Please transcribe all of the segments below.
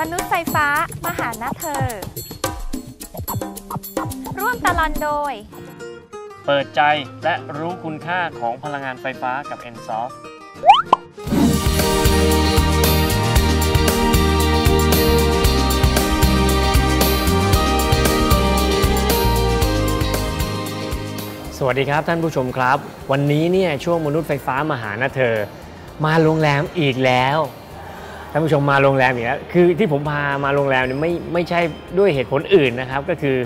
มนุษย์ไฟฟ้ามาหานะเธอ ร่วมตลอนโดย เปิดใจและรู้คุณค่าของพลังงานไฟฟ้ากับ e n s o f t สวัสดีครับท่านผู้ชมครับ วันนี้เนี่ยช่วงมนุษย์ไฟฟ้ามาหานะเธอ มาโรงแรมอีกแล้ว ท่านผู้ชมมาโรงแรมอีกแล้วคือที่ผมพามาโรงแรมเนี่ยไม่ไม่ใช่ด้วยเหตุผลอื่นนะครับ ก็คือ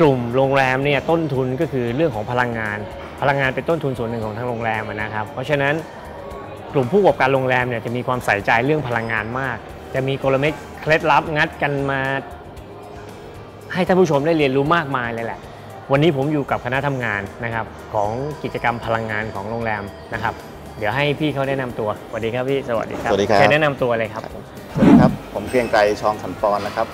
กลุ่มโรงแรมเนี่ยต้นทุนก็คือเรื่องของพลังงาน พลังงานเป็นต้นทุนส่วนหนึ่งของทางโรงแรมนะครับ เพราะฉะนั้นกลุ่มผู้ประกอบการโรงแรมเนี่ยจะมีความใส่ใจเรื่องพลังงานมาก จะมีกลเม็ดเคล็ดลับงัดกันมา ให้ท่านผู้ชมได้เรียนรู้มากมายเลยแหละ วันนี้ผมอยู่กับคณะทำงานนะครับของกิจกรรมพลังงานของโรงแรมนะครับ เดี๋ยวให้พี่เขาแนะนำตัวสวัสดีครับพี่สวัสดีครับสวัสดีครับเชิญแนะนำตัวเลยครับสวัสดีครับ ผมเกรียงไกรชองสันปอนนะครับ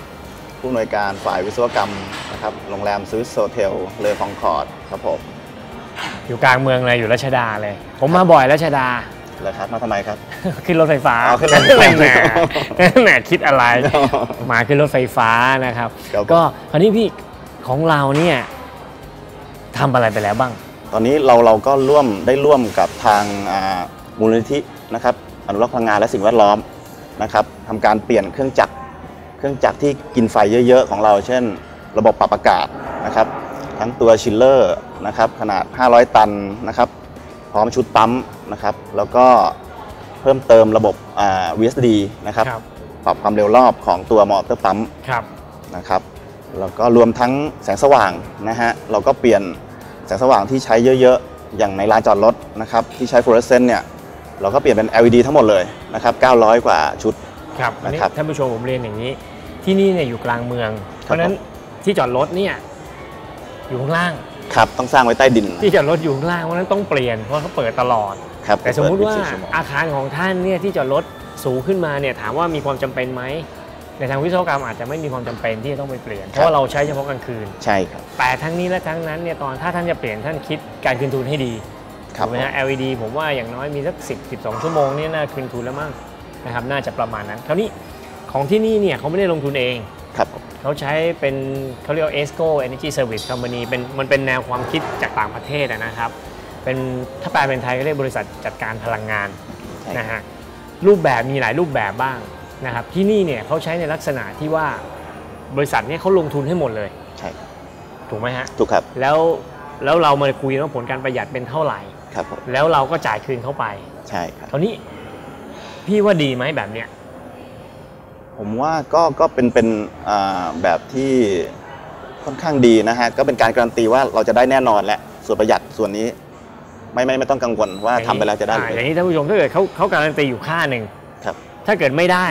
ผู้อำนวยการฝ่ายวิศวกรรมนะครับโรงแรมสวิสโซเทลเลอคองคอร์ดครับผมอยู่กลางเมืองเลยอยู่รัชดาเลย ผมมาบ่อยรัชดาเลยครับมาทำไมครับ ขึ้นรถไฟฟ้าอ๋อขึ้นรถไฟฟ้าแหมแหมคิดอะไร มาขึ้นรถไฟฟ้านะครับครับผมก็คราวนี้พี่ของเราเนี่ยทำอะไรไปแล้วบ้าง ตอนนี้เราเราก็ร่วมได้ร่วมกับทางอ่ามูลนิธินะครับอนุรักษ์พลังงานและสิ่งแวดล้อมนะครับทำการเปลี่ยนเครื่องจักรเครื่องจักรที่กินไฟเยอะๆ ของเรา เช่น ระบบปรับอากาศนะครับ ทั้งตัวชิลเลอร์นะครับขนาด 500 ตันนะครับ พร้อมชุดปั๊มนะครับ แล้วก็เพิ่มเติมระบบอ่า VSD นะครับปรับความเร็วรอบของตัวมอเตอร์ปั๊มครับนะครับแล้วก็รวมทั้งแสงสว่างนะฮะเราก็เปลี่ยน แสงสว่างที่ใช้เยอะๆ อย่างในลานจอดรถนะครับที่ใช้ฟลูออเรสเซนต์เนี่ยเราก็เปลี่ยนเป็น LED ทั้งหมดเลยนะครับ 900 กว่าชุด ครับอันนี้นะครับ ท่านผู้ชมผมเรียนอย่างนี้ ที่นี่เนี่ยอยู่กลางเมือง เพราะฉะนั้นที่จอดรถเนี่ยอยู่ข้างล่าง ครับ ต้องสร้างไว้ใต้ดินที่จอดรถอยู่ข้างล่างเพราะฉะนั้นต้องเปลี่ยนเพราะเขาเปิดตลอด ครับแต่สมมุติว่าเปิด24ชั่โงอาคารของท่านเนี่ยที่จอดรถสูงขึ้นมาเนี่ยถามว่ามีความจำเป็นไหม ในทางวิศวกรรมอาจจะไม่มีความจำเป็นที่จะต้องไปเปลี่ยน เพราะว่าเราใช้เฉพาะกลางคืน ใช่ครับ แต่ทั้งนี้และทั้งนั้นเนี่ยตอนถ้าท่านจะเปลี่ยนท่านคิดการคืนทุนให้ดีครับถูกไหมฮะ LED ผมว่าอย่างน้อยมีสัก 10 12 ชั่วโมงเนี่ยน่าคืนทุนแล้วมั้งนะครับน่าจะประมาณนั้นคราวนี้ของที่นี่เนี่ยเขาไม่ได้ลงทุนเองครับผมเขาใช้เป็นเขาเรียกว่า ESCO Energy Service Company เป็นมันเป็นแนวความคิดจากต่างประเทศอะนะครับเป็นถ้าแปลเป็นไทยก็เรียกบริษัทจัดการพลังงานใช่นะฮะรูปแบบมีหลายรูปแบบบ้าง นะครับที่นี่เนี่ยเขาใช้ในลักษณะที่ว่าบริษัทเนี่ยเขาลงทุนให้หมดเลย ใช่ครับถูกไหมฮะ ถูกครับ แล้วแล้วเรามาคุยว่าผลการประหยัดเป็นเท่าไหร่ ครับผม แล้วเราก็จ่ายคืนเข้าไป ใช่ครับคราวนี้พี่ว่าดีไหมแบบเนี้ย ผมว่าก็ก็เป็นเป็นอ่าแบบที่ค่อนข้างดีนะฮะ ก็เป็นการการันตีว่าเราจะได้แน่นอนและส่วนประหยัดส่วนนี้ ไม่ไม่ไม่ต้องกังวลว่าทำไปแล้วจะได้หรืออ่าอไม่ย่างนี้ท่านผู้ชมถ้าเกิดเขาเขาการันตีอยู่ค่าหนึ่งครับ ถ้าเกิดไม่ได้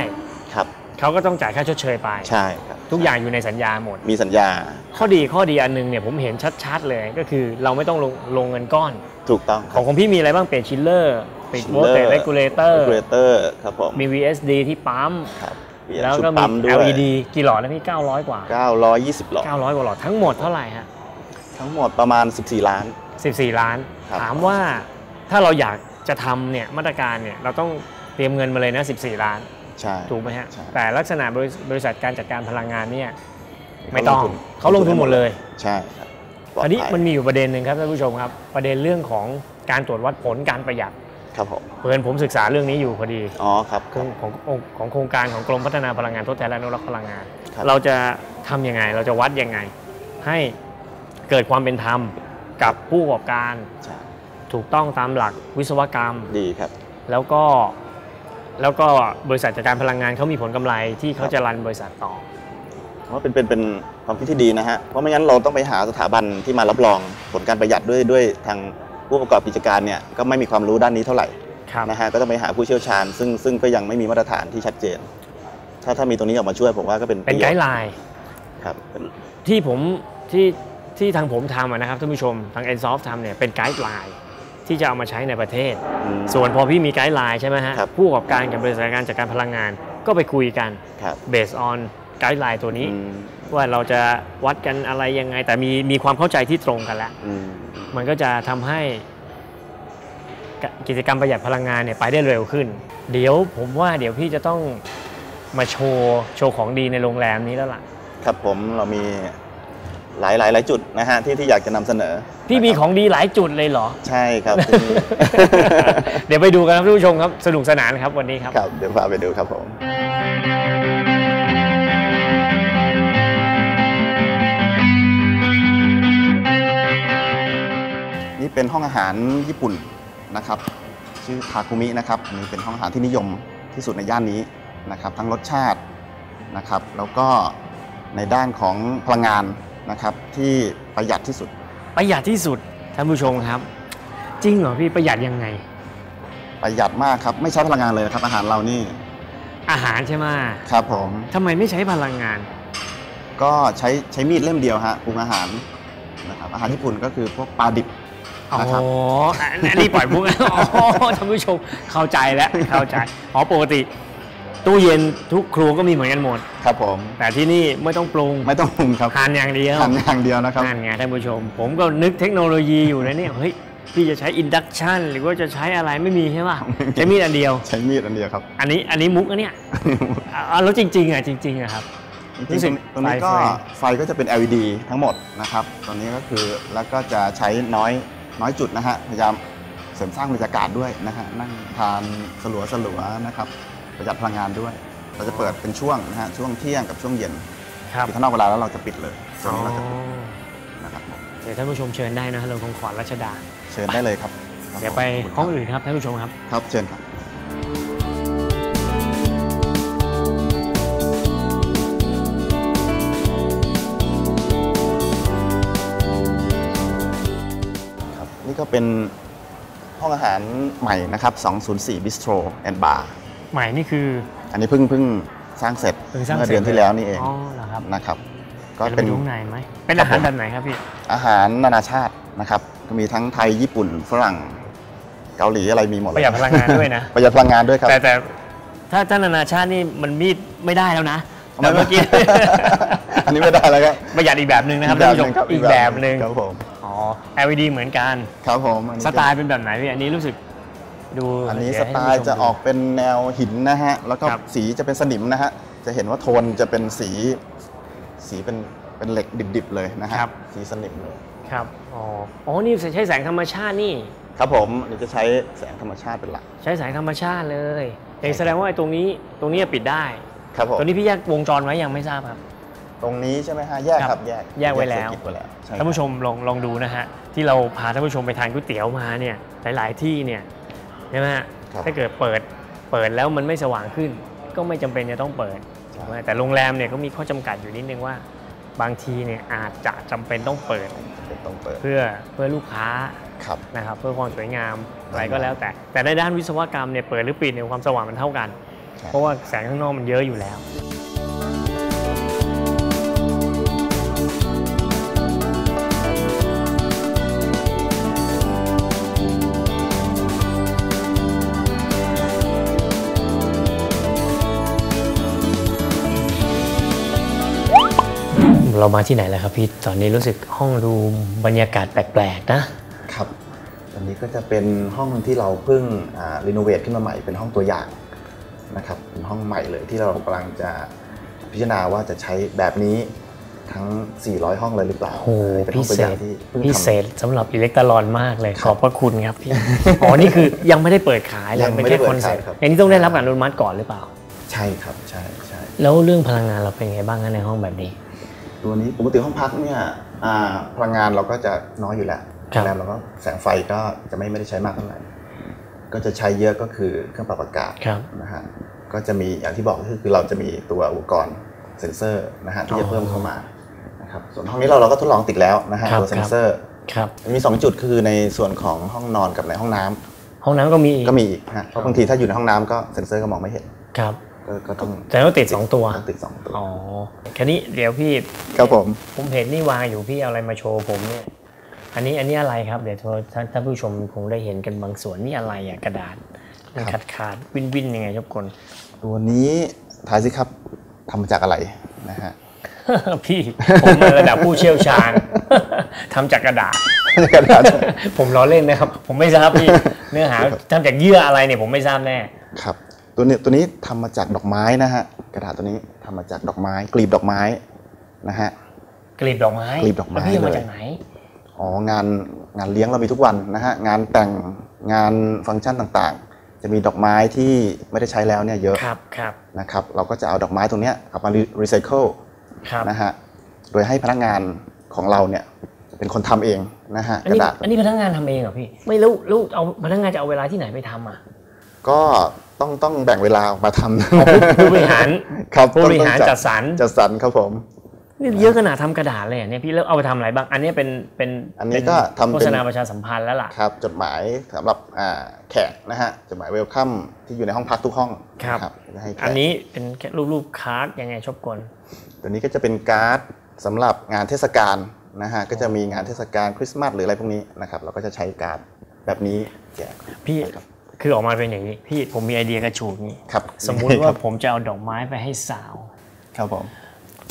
ครับเขาก็ต้องจ่ายค่าชดเชยไป ใช่ครับทุกอย่างอยู่ในสัญญาหมด มีสัญญา ข้อดีข้อดีอันหนึงเนี่ยผมเห็นชัดๆเลยก็คือเราไม่ต้องลงลงเงินก้อน ถูกต้องของของพี่มีอะไรบ้างเปลี่ยนชิลเลอร์ปิดโวลเตจเรกูลเตอร์เรเตอร์ครับผมมี VSD ที่ปั๊มครับเปลี่ยนแล้วชุดก็มีปั๊มด้วย LED กี่หลอดนะพี่ 900 กว่า 920 หลอด 900 กว่าหลอดทั้งหมดเท่าไหร่ฮะ ทั้งหมดประมาณ 14 ล้าน 14 ล้านครับถามว่าถ้าเราอยากจะทำเนี่ยมาตรการเนี่ยเราต้อง เตรียมเงินมาเลยนะ14 ล้าน ใช่ ถูกไหมฮะ ใช่ แต่ลักษณะบริบริษัทการจัดการพลังงานเนี่ยไม่ต้องเขาลงทุนเขาลงทุนหมดเลย ใช่ครับปลดอันนี้ภัยมันมีอยู่ประเด็นหนึ่งครับท่านผู้ชมครับ ประเด็นเรื่องของการตรวจวัดผลการประหยัดครับผมเพื่อนผมศึกษาเรื่องนี้อยู่พอดีอ๋อครับของของของของโครงการของกรมพัฒนาพลังงานทดแทนและอนุรักษ์พลังงาน ครับ เราจะทำยังไงเราจะวัดยังไง ให้เกิดความเป็นธรรมกับผู้ประกอบการใช่ถูกต้องตามหลักวิศวกรรม ดีครับ แล้วก็ แล้วก็บริษัทจัดการพลังงานเขามีผลกำไรที่เขาจะรันบริษัทต่อว่าเป็นเป็นเป็นความคิดที่ดีนะฮะ เพราะไม่งั้นเราต้องไปหาสถาบันที่มารับรองผลการประหยัดด้วยด้วยทางผู้ประกอบกิจการเนี่ยก็ไม่มีความรู้ด้านนี้เท่าไหร่ครับนะฮะก็ต้องไปหาผู้เชี่ยวชาญ ซึ่งซึ่งก็ยังไม่มีมาตรฐานที่ชัดเจน ถ้าถ้ามีตรงนี้ออกมาช่วยผมว่าก็เป็นเป็นไกด์ไลน์ครับเป็นที่ผมที่ที่ทางผมทำอะนะครับท่านผู้ชมทาง e n s o f t ทำเนี่ยเป็นไกด์ไลน์ ที่จะเอามาใช้ในประเทศอืมส่วนพอพี่มีไกด์ไลน์ใช่ไหมฮะครับผู้ประกอบการกับบริษัทการจัดการพลังงาน ก็ไปคุยกันครับ based on ไกด์ไลน์ตัวนี้อืมว่าเราจะวัดกันอะไรยังไง แต่มีมีความเข้าใจที่ตรงกันแล้วอืมมันก็จะทำให้กกิจกรรมประหยัดพลังงานเนี่ยไปได้เร็วขึ้น เดี๋ยวผมว่าเดี๋ยวพี่จะต้องมาโชว์โชว์ของดีในโรงแรมนี้แล้วล่ะ ครับผมเรามี หลายหลายหลายจุดนะฮะที่ที่อยากจะนำเสนอ พี่มีของดีหลายจุดเลยเหรอ ใช่ครับที่นี่ เดี๋ยวไปดูกันครับท่านผู้ชมครับสนุกสนานครับวันนี้ครับ ครับเดี๋ยวพาไปดูครับผม นี่เป็นห้องอาหารญี่ปุ่นนะครับ ชื่อทาคุมินะครับอันนี่เป็นห้องอาหารที่นิยมที่สุดในย่านนี้นะครับ ทั้งรสชาตินะครับ แล้วก็ในด้านของพลังงาน นะครับที่ประหยัดที่สุด ประหยัดที่สุดท่านผู้ชมครับ จริงเหรอพี่ประหยัดยังไง ประหยัดมากครับไม่ใช้พลังงานเลยครับอาหารเรานี่อาหารใช่ไหมครับผมทำไมไม่ใช้พลังงาน ก็ใช้ใช้มีดเล่มเดียวฮะปรุงอาหารนะครับอาหารญี่ปุ่นก็คือพวกปลาดิบอ๋อนะครับอันอันนี้ปล่อยมุกอ๋อท่านผู้ชมเข้าใจแล้วเข้าใจอ๋อปกติ ตู้เย็นทุกครัวก็มีเหมือนกันหมด ครับผม แต่ที่นี่ไม่ต้องปรุงไม่ต้องปรุงครับทานอย่างเดียวทานอย่างเดียวนะครับนั่นไงท่านผู้ชม ผมก็นึกเทคโนโลยีอยู่นะเนี่ยเฮ้ยพี่จะใช้อินดักชันหรือว่าจะใช้อะไรไม่มีใช่ป่ะไม่มีใช้มีดอันเดียว ใช้มีดอันเดียวครับ อันนี้อันนี้มุกนะเนี่ยอะแล้วจริงๆอะจริงๆอะครับจริงๆตรงนี้ก็ไฟไฟก็จะเป็น LED ทั้งหมดนะครับตอนนี้ก็คือแล้วก็จะใช้น้อยน้อยจุดนะฮะพยายามเสริมสร้างบรรยากาศด้วยนะฮะนั่งทานสลัวสลัวๆนะครับ ประหยัดพลังงานด้วย เราจะเปิดเป็นช่วงนะฮะช่วงเที่ยงกับช่วงเย็นครับคือถ้านอกเวลาแล้วเราจะปิดเลยตรอ๋งอนี้เราจะปิดนะครับผมเดี๋ยวท่านผู้ชมเชิญได้นะโรงของขวัญรัชดา เชิญได้เลยครับครับเดี๋ยวไปผมห้องอื่นครับท่านผู้ชมครับครับเชิญครับครับนี่ก็เป็นห้องอาหารใหม่นะครับ 204 Bistro and Bar ใหม่นี่คือ อันนี้เพิ่งเพิ่งสร้างเสร็จเพิ่งสร้างเมื่อเสร็จเดือนที่แล้วนี่เองอ๋อเหรอครับนะครับ ก็ก็เป็เป็นนข้างในไหมเป็นอาหารแบบไหนครับพี่อาหารนานาชาตินะครับก็มีทั้งไทยญี่ปุ่นฝรั่งเกาหลีอะไรมีหมดปเลยระหยัดพลังงานด้วยนะประหยัดพลังงานด้วยครับแต่แต่ถ้าถ้านานาชาตินี่มันมีดไม่ได้แล้วนะแต่เมื่อกี้อันนี้ไม่ได้แล้วครับประหยัดอีกแบบหนึ่งนะครับท่านผู้ชมอีกแบบหนึ่งครับผมอ๋อ LED เหมือนกันครับผมอันนี้สไตล์เป็นแบบไหนพี่อันนี้รู้สึก ดูอันนี้เดี๋สยวให้ไตท่านล์ผู้ชมจะดูออกเป็นแนวหินนะฮะ แล้วก็ครับสีจะเป็นสนิมนะฮะ จะเห็นว่าโทนจะเป็นสี สีเป็นเป็นเหล็กดิบๆเลยนะฮะ สีสนิมเลยครับ อ๋อ อ๋อ นี่ใช้แสงธรรมชาตินี่ ครับผมอันนี้จะใช้แสงธรรมชาติเป็นหลัก ใช้แสงธรรมชาติเลยเองแสดงว่าไอ้ตรงนี้ ตรงนี้ปิดได้ ครับผม ตรงนี้พี่แยกวงจรไว้ยังไม่ทราบครับ ตรงนี้ใช่ไหมฮะ แยกคครัรับบแยก แยกไว้แล้วเศรษฐกิจไว้แล้วใช่ท่านผู้ชมลองลองดูนะฮะ ที่เราพาท่านผู้ชมไปทานก๋วยเตี๋ยวมาเนี่ย หลาย ๆ ที่เนี่ย ใช่ไหมฮะครับถ้าเกิดเปิดเปิดแล้วมันไม่สว่างขึ้น ก็ไม่จำเป็นจะต้องเปิดใช่ถูกไหมแต่โรงแรมเนี่ยก็มีข้อจำกัดอยู่นิดนึงว่า บางทีเนี่ยอาจจะจำเป็นต้องเปิดเป็นต้องเปิดเพื่อเพื่อลูกค้าครับนะครับเพื่อความสวยงามอะไรก็แล้วแต่ แต่ในด้านวิศวกรรมเนี่ยเปิดหรือปิดเนี่ยความสว่างมันเท่ากันครับเพราะว่าแสงข้างนอกมันเยอะอยู่แล้ว เรามาที่ไหนแล้วครับพี่ ตอนนี้รู้สึกห้องดูบรรยากาศแปลกๆนะครับ อันนี้ก็จะเป็นห้องที่เราเพิ่งรีโนเวทขึ้นมาใหม่เป็นห้องตัวอย่างนะครับ เป็นห้องใหม่เลยที่เรากำลังจะพิจารณาว่าจะใช้แบบนี้ทั้ง 400 ห้องเลยหรือเปล่าโอ้โหเป็นพิห้องตัวเศอย่างษที่เพิ่งพิทำเศษสำหรับอิเล็กตรอนมากเลยคขรับอบพระคุณครับพี่ อ๋อ นี่คือยังไม่ได้เปิดขายเลยัยงเป็นไม่แค่ได้เปิดคอนเซ็ปต์ขายครับอย่างนี้ต้องได้รับการอนุมัติก่อนหรือเปล่า ใช่ครับ ใช่ใช่แล้วเรื่องพลังงานเราเป็นไงบ้างคะในห้องแบบนี้ ตัวนี้ปกติห้องพักเนี่ยอ่าพลังงานเราก็จะน้อยอยู่แล้วครับโรงแรมเราก็แสงไฟก็จะไม่ไม่ได้ใช้มากเท่าไหร่ก็จะใช้เยอะก็คือเครื่องปรับอากาศครับนะฮะก็จะมีอย่างที่บอกก็คือเราจะมีตัวอุปกรณ์เซ็นเซอร์นะฮะที่จะเพิ่มเข้ามานะครับส่วนห้องนี้เราเราก็ทดลองติดแล้วนะฮะครับตัวเซ็นเซอร์ครับมี 2 จุดคือในส่วนของห้องนอนกับในห้องน้ำห้องน้ำก็มีอีกก็มีอีกฮะเพราะบางทีถ้าอยู่ในห้องน้ำก็เซ็นเซอร์ก็มองไม่เห็นครับ ก็ก็ต้องแต่ต้องติดสองตัวต้องติดสองตัวอ๋อแค่นี้เดี๋ยวพี่ครับผมผมเห็นนี่วางอยู่พี่เอาอะไรมาโชว์ผมเนี่ยอันนี้อันนี้อะไรครับเดี๋ยวท่านท่านผู้ชมคงได้เห็นกันบางส่วนนี่อะไรอะกระดาษมันขาดขาดวินวินยังไงครับคน ตัวนี้ทายสิครับทำมาจากอะไรนะฮะพี่ผมระดับผู้เชี่ยวชาญทำจากกระดาษกระดาษ ผมล้อเล่นนะครับ ผมไม่ทราบพี่ เนื้อหาทำจากเยื่ออะไรเนี่ยผมไม่ทราบแน่ครับ ตัวนี้ตัวนี้ทำมาจากดอกไม้นะฮะกระดาษตัวนี้ทำมาจากดอกไม้กลีบดอกไม้นะฮะกลีบดอกไม้กลีบดอกไม้แล้วพี่เอามาเลยจากไหนอ๋องานงานเลี้ยงเรามีทุกวันนะฮะงานแต่งงานฟังก์ชันต่างๆ จะมีดอกไม้ที่ไม่ได้ใช้แล้วเนี่ยเยอะครับครับนะครับ เราก็จะเอาดอกไม้ตรงเนี้ยกลับมารีไซเคิลครับนะฮะโดยให้พนักงานของเราเนี่ยเป็นคนทำเองนะฮะอันกนี้ระดาษอันนี้พนักงานทำเองเหรอพี่ไม่รู้รู้เอาพนักงานจะเอาเวลาที่ไหนไปทำอะก็ ต้องต้องแบ่งเวลาออกมาทำอ๋อผู้ผู้บริหารครับผู้บริหารต้องจัดสรรจัดสรรครับผมนี่เยอะขนาดทำกระดาษเลยเหรอเนี่ยพี่แล้วเอาไปทำอะไรบ้าง อันนี้เป็นเป็นอันนี้ก็ทำโฆเป็นษณาประชาสัมพันธ์แล้วล่ะครับจดหมายสำหรับอ่าแขกนะฮะจดหมายเวลคัมที่อยู่ในห้องพักทุกห้องครับนะให้แขกอันนี้เป็นแค่รูปๆคาร์ดยังไงชอบกลตัวนี้ก็จะเป็นการ์ดสำหรับงานเทศกาลนะฮะก็จะมีงานเทศกาลคริสต์มาสหรืออะไรพวกนี้นะครับเราก็จะใช้การ์ดแบบนี้แจกพี่ ครับคือออกมาเป็นอย่างนี้ พี่ผมมีไอเดียกระฉูดนี้ครับ สมมุติคว่ารับผมจะเอาดอกไม้ไปให้สาว ครับผม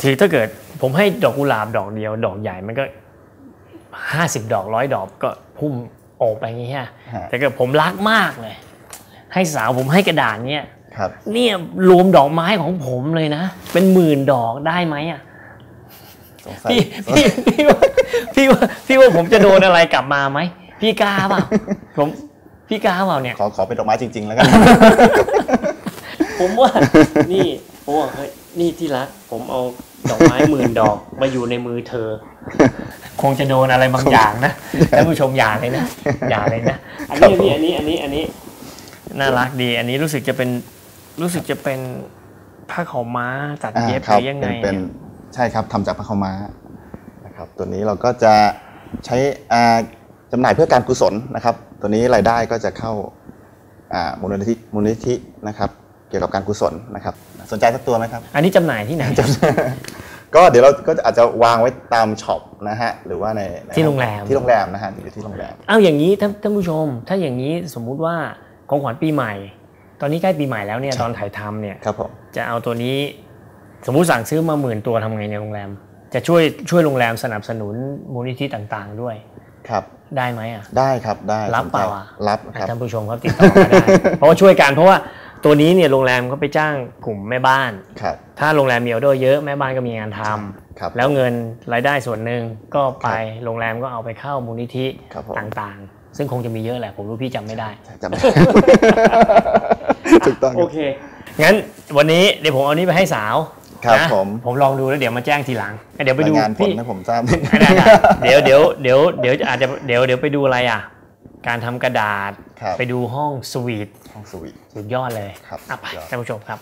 คือถ้าเกิดผมให้ดอกกุหลาบดอกเดียว ดอกใหญ่มันก็ห้าสิบดอกร้อยดอกก็พุ่มโอบไปอย่างนี้ฮะฮะแต่เกิดผมรักมากเลย ให้สาวผมให้กระดาษเนี่ยครับเนี่ยรวมดอกไม้ของผมเลยนะ เป็นหมื่นดอกได้ไหมอะสงสัยพี่พี่พี่ว่าพี่ว่าพี่ว่าผมจะโดนอะไรกลับมาไหมพี่กล้าเปล่าผม พี่กล้าเปล่าเนี่ย ขอขอเป็นดอกไม้จริง ๆ แล้วกัน ผมว่านี่ผมว่าเฮ้ยนี่ที่รักผมเอาดอกไม้หมื่นดอกมาอยู่ในมือเธอ คงจะโดนอะไรบางอย่างนะท่านผู้ชมอย่าเลยนะอย่าเลยนะอันครับนี้ผมพี่อันนี้อันนี้อันนี้ น่ารักดี อันนี้รู้สึกจะเป็นรู้สึกจะเป็นผ้าขาวม้าตัดอ่าเย็บคหรับรือยังไงเป็นเป็นเนี่ยใช่ครับทำจากผ้าขาวม้านะครับ ตัวนี้เราก็จะใช้อ่าจำหน่ายเพื่อการกุศลนะครับ ตัวนี้รายได้ก็จะเข้าอ่ามูลนิธิมูลนิธินะครับเกี่ยวกับการกุศลนะครับ สนใจสักตัวไหมครับ อันนี้จำหน่ายที่ไหนครับก็เดี๋ยวเราก็อาจจะวางไว้ตามช็อปนะฮะหรือว่าในในที่โรงแรมที่โรงแรมนะฮะอยู่ที่โรงแรมเอาอย่างนี้ท่านท่านผู้ชม ถ้าอย่างนี้สมมุติว่าของขวัญปีใหม่ ตอนนี้ใกล้ปีใหม่แล้วเนี่ยครับตอนถ่ายทำเนี่ยครับผมจะเอาตัวนี้ สมมุติสั่งซื้อมาหมื่นตัวทำไงในโรงแรม จะช่วยช่วยโรงแรมสนับสนุนมูลนิธิต่างๆ ด้วยครับ ได้ไหมอะได้ครับได้รับสนใจเปล่าอะรับครับท่านผู้ชมครับติดต่อมาได้ เพราะว่าช่วยกันเพราะว่าตัวนี้เนี่ยโรงแรมเขาไปจ้างกลุ่มแม่บ้านครับถ้าโรงแรมมีออเดอร์เยอะแม่บ้านก็มีงานทำครับแล้วเงินรายได้ส่วนหนึ่งก็ไปโรงแรมก็เอาไปเข้ามูลนิธิครับผมต่างๆ ซึ่งคงจะมีเยอะแหละผมรู้พี่จำไม่ได้จำได้ถูกต้องโอเคงั้นวันนี้เดี๋ยวผมเอานี้ไปให้สาว ครับนะผมผมลองดูแล้วเดี๋ยวมาแจ้งทีหลังเดี๋ยวไปดูรายงานผลพี่ให้ผมทราบนิดนึงได้ๆเดี๋ยวเดี๋ยวเดี๋ยวเดี๋ยวอาจจะเดี๋ยวเดี๋ยวไปดูอะไรอะ การทำกระดาษครับไปดูห้องสวีทห้องสวีทสุดยอดเลยครับอะไปสุดยอดท่านผู้ชมครับ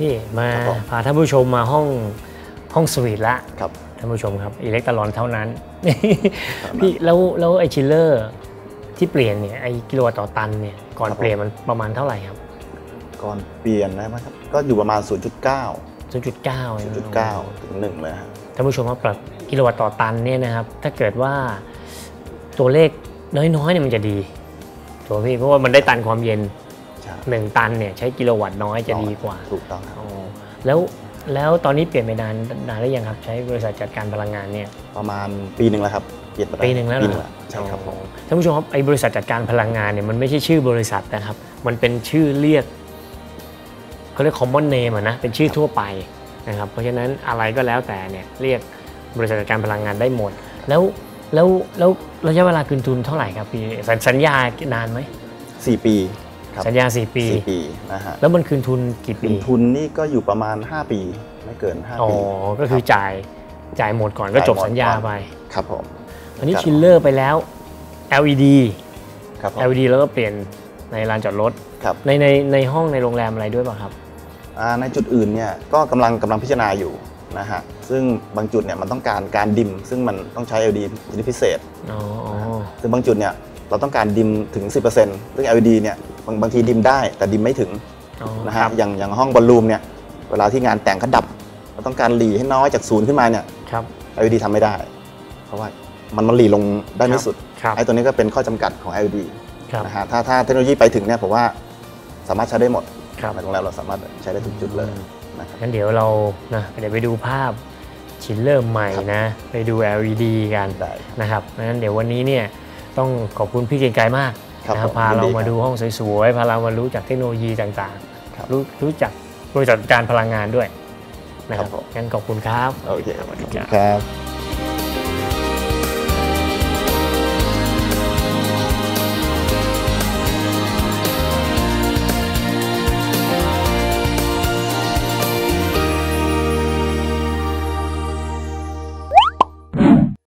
พี่มาครับผม พาท่านผู้ชมมาห้องห้องสวีทละครับ ท่านผู้ชมครับอิเล็กตรอนเท่านั้น พี่แล้วแล้วไอชิลเลอร์ที่เปลี่ยนเนี่ยไอกิโลวัตต์ต่อตันเนี่ยก่อนครับผม เปลี่ยนมันประมาณเท่าไหร่ครับ ก่อนเปลี่ยนนะครับ ก็อยู่ประมาณ 0.9 0.9เอง0.9 ถึง1เลยฮะ ท่านผู้ชมครับปรับกิโลวัตต์ต่อตันเนี่ยนะครับ ถ้าเกิดว่าตัวเลขน้อยๆเนี่ยมันจะดีถูกไหมพี่เพราะว่ามันได้ตันความเย็น ใช่1ตันเนี่ยใช้กิโลวัตต์น้อยจะดีกว่าถูกต้องครับอ๋อแล้วแล้วตอนนี้เปลี่ยนไปนานนานหรือยังครับ ใช้บริษัทจัดการพลังงานเนี่ยประมาณปีหนึ่งแล้วครับเปลี่ยนมาได้ปีหนึ่งแล้วเหรปีอหนึ่งแล้วใช่ครับผมอ๋อท่านผู้ชมครับไอ้บริษัทจัดการพลังงานเนี่ยมันไม่ใช่ชื่อบริษัทนะครับ มันเป็นชื่อเรียกเขาเรียก common name อะนะเป็นชื่อทั่วไปนะครับเพราะฉะนั้นอะไรก็แล้วแต่เนี่ยเรียกบริษัทจัดการพลังงานได้หมด แล้วแล้วแล้วระยะเวลาคืนทุนเท่าไหร่ครับพี่สัญสัญญานานไหมสี่ปี ครับสัญญา 4 ปีสี่ปีนะฮะแล้วมันคืนทุนกี่คืปีนทุนนี่ก็อยู่ประมาณ 5 ปี ไม่เกินอ๋อ5ปีก็คือจ่ายจ่ายหมดก่อนก็จบสัญญาไปครับผมอันนี้ชิลเลอร์ไปแล้ว LED ครับผม LED แล้วก็เปลี่ยนในลานจอดรถครับในในในห้องในโรงแรมอะไรด้วยป่ะครับอ่าในจุดอื่นเนี่ยก็กำลังกำลังพิจารณาอยู่นะฮะซึ่งบางจุดเนี่ยมันต้องการการดิม ซึ่งมันต้องใช้ LED ชนิดพิเศษอ๋ออ๋อซึ่งบางจุดเนี่ย เราต้องการดิมถึง 10%ซึ่ง LED เนี่ยบางบางทีดิมได้แต่ดิมไม่ถึงอ๋อนะคฮะรับอย่างอย่างห้องบอลลูมเนี่ยเวลาที่งานแต่งเขาดับ เราต้องการหลีให้น้อยจากศูนย์ขึ้นมาเนี่ยครับ LED ทำไม่ได้ เพราะว่ามันมันหลีลงได้ไม่สุดครับไอ้ตัวนี้ก็เป็นข้อจำกัดของ LED ครับนะฮะถ้าถ้าเทคโนโลยีไปถึงเนี่ยผมว่าสามารถใช้ได้หมดครับในโรงแรมเราสามารถใช้ได้ทุกจุดเลยนะครับงั้นเดี๋ยวเรานะเดี๋ยวไปดูภาพชิ้นเริ่มใหม่ครับนะ ไปดู LED กันได้นะครับงั้นเดี๋ยววันนี้เนี่ย ต้องขอบคุณพี่เกรียงไกรมากครับนะครับผมพาเรายินดีมาครับดูห้องสวยๆพาเรามารู้จักเทคโนโลยีต่างครับๆรู้รู้จักบริษัทการพลังงานด้วยนะครับครับผมงั้นขอบคุณครับโอเคสวัสดีขอบคคุรับณครับ